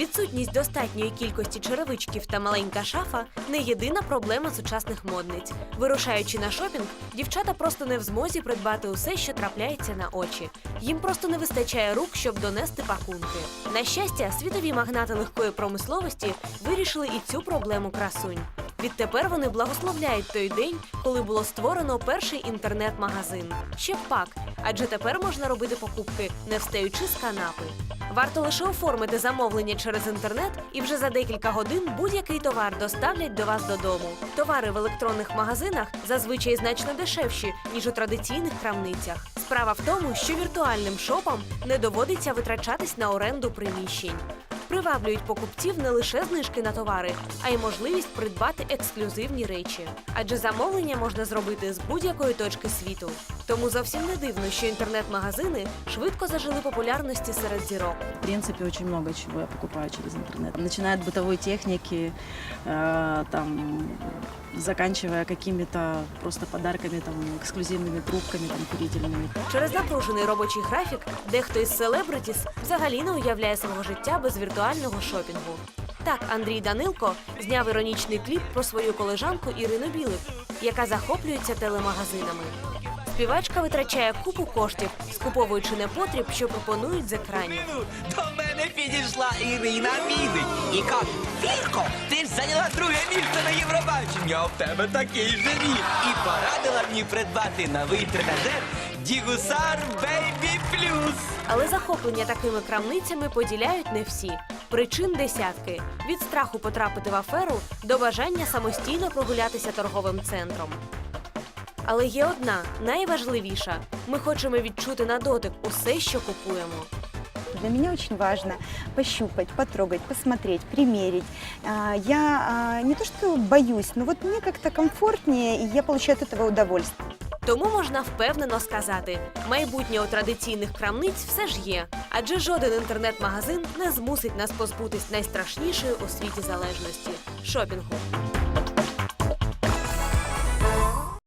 Відсутність достатньої кількості черевичків та маленька шафа не єдина проблема сучасних модниць. Вирушаючи на шопінг, дівчата просто не в змозі придбати усе, що трапляється на очі. Їм просто не вистачає рук, щоб донести пакунки. На щастя, світові магнати легкої промисловості вирішили і цю проблему красунь. Відтепер вони благословляють той день, коли було створено перший інтернет-магазин. Ще пак, адже тепер можна робити покупки, не встаючи з канапи. Варто лише оформити замовлення через інтернет, і вже за декілька годин будь-який товар доставлять до вас додому. Товари в електронних магазинах зазвичай значно дешевші, ніж у традиційних крамницях. Справа в тому, що віртуальним шопам не доводиться витрачатись на оренду приміщень Приваблюють покупців не лише знижки на товари, а й можливість придбати ексклюзивні речі. Адже замовлення можна зробити з будь-якої точки світу. Тому зовсім не дивно, що інтернет-магазини швидко зажили популярності серед зірок. В принципе, очень много чего я покупаю через интернет. Начиная от бытовой техники, э, там, заканчивая какими-то просто подарками, там, эксклюзивными трубками, там, курительными. Через напружений робочий графік дехто із селебритіс взагалі не уявляє свого життя без віртуального шопінгу. Так, Андрій Данилко зняв іронічний кліп про свою колежанку Ірину Білик, яка захоплюється телемагазинами. Співачка витрачає купу коштів, скуповуючи непотріб, що пропонують з екранів. До мене підійшла Ірина Білик і каже, Вірко, ти ж зайняла друге місце на Євробаченні, а в тебе такий живіт. І порадила мені придбати новий тренажер Дігусар Бейбі Плюс. Але захоплення такими крамницями поділяють не всі. Причин десятки: від страху потрапити в аферу до бажання самостійно прогулятися торговим центром. Але є одна найважливіша: ми хочемо відчути на дотик усе, що купуємо. Для меня очень важно пощупать, потрогать, посмотреть, примерить. Я не то что боюсь, но вот мне как-то комфортнее, и я получаю от этого удовольствие. Тому можна впевнено сказати, майбутнє у традиційних крамниць все ж є, адже жоден інтернет-магазин не змусить нас позбутись найстрашнішої у світі залежності шопінгу.